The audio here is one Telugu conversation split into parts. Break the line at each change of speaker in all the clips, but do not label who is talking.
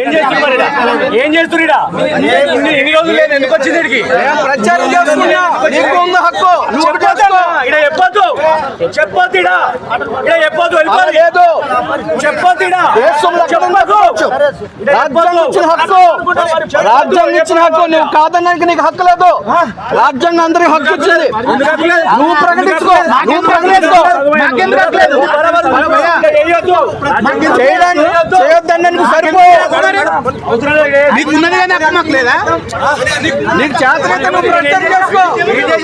ఏం చేస్తున్నారు? ఏం ఎన్ని రోజులు లేదు ఎందుకు వచ్చింది ఇక్కడికి
ప్రచారం చేస్తున్నా. హక్కు నువ్వు
చెప్పొద్దమ్మా. ఈడ చెప్పొద్దు చెప్పొద్దు ఈడ ఈడ చెప్పొద్దు వెళ్ళిపోదు
లేదు
చెప్పొద్దు. ఈడ
దేశంలో
చెప్పొద్దు ఈడ
రాజ్యాంగం ఇచ్చిన హక్కు. రాజ్యాంగం ఇచ్చిన హక్కు. నువ్వు కాదన్నానికి నీకు హక్కు లేదు. రాజ్యాంగం అందరికి హక్కు ఇచ్చింది. నువ్వు ప్రకటించుకో. నువ్వు ప్రకటించుకో. చేయొద్దండి నీకు ఉన్నది కానీ హక్కు మాకు లేదా? నీకు చేతనైతే నువ్వు ప్రకటన చేసుకో. చేసుకో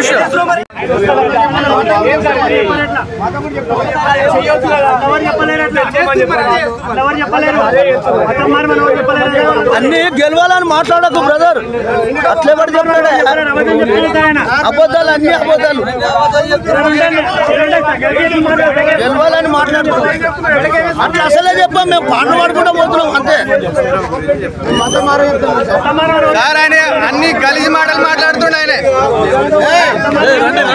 দুশো అన్ని గెలవాలని మాట్లాడకు బ్రదర్ అట్లే పడి చెప్పాడే. అబద్ధాలు అన్ని అబద్ధాలు. గెలవాలని మాట్లాడుకో. అట్లా అసలే చెప్పాం మేము పాటలు పాడుకుంటూ పోతున్నాం అంతే. సార్ ఆయన అన్ని గలీజ్ మాటలు మాట్లాడుతుండే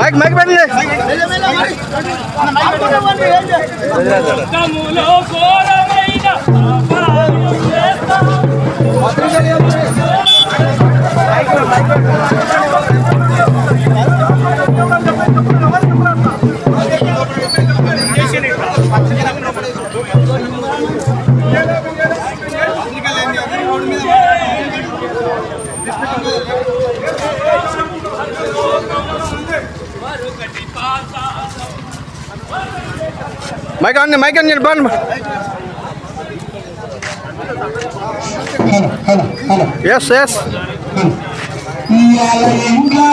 మైక్ మైక్ పెట్టండి మైక్ అన్ని మైక్ అన్ని బండి ఎస్ ఎస్
ఇంకా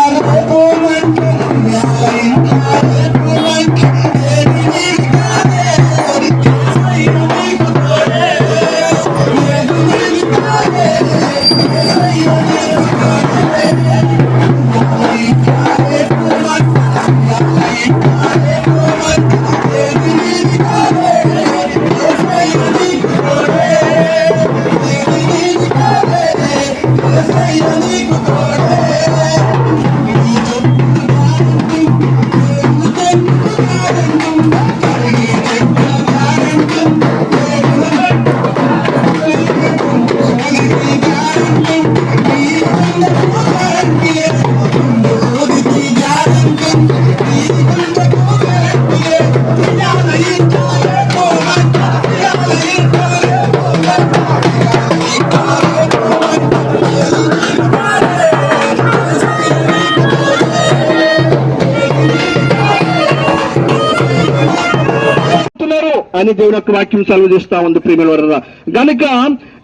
అని దేవుని యొక్క వాక్యం సెలవు చేస్తా ఉంది ప్రియమైన గనుక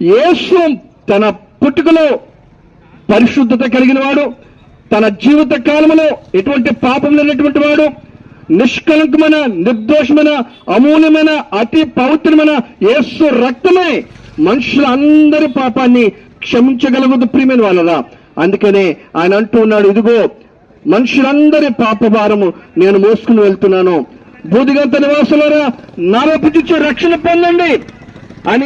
యేసు తన పుట్టుకలో పరిశుద్ధత కలిగిన వాడు తన జీవిత కాలంలో ఎటువంటి పాపం లేనటువంటి వాడు నిష్కలంకమైన నిర్దోషమైన అమూల్యమైన అతి పవిత్రమైన యేసు రక్తమే మనుషులందరి పాపాన్ని క్షమించగలగదు ప్రియమైన వాళ్ళరా. అందుకనే ఆయన అంటూ ఉన్నాడు ఇదిగో మనుషులందరి పాప భారము నేను మోసుకుని వెళ్తున్నాను. బూదిగంత నివాసులారా నా రక్షణ పొందండి. అని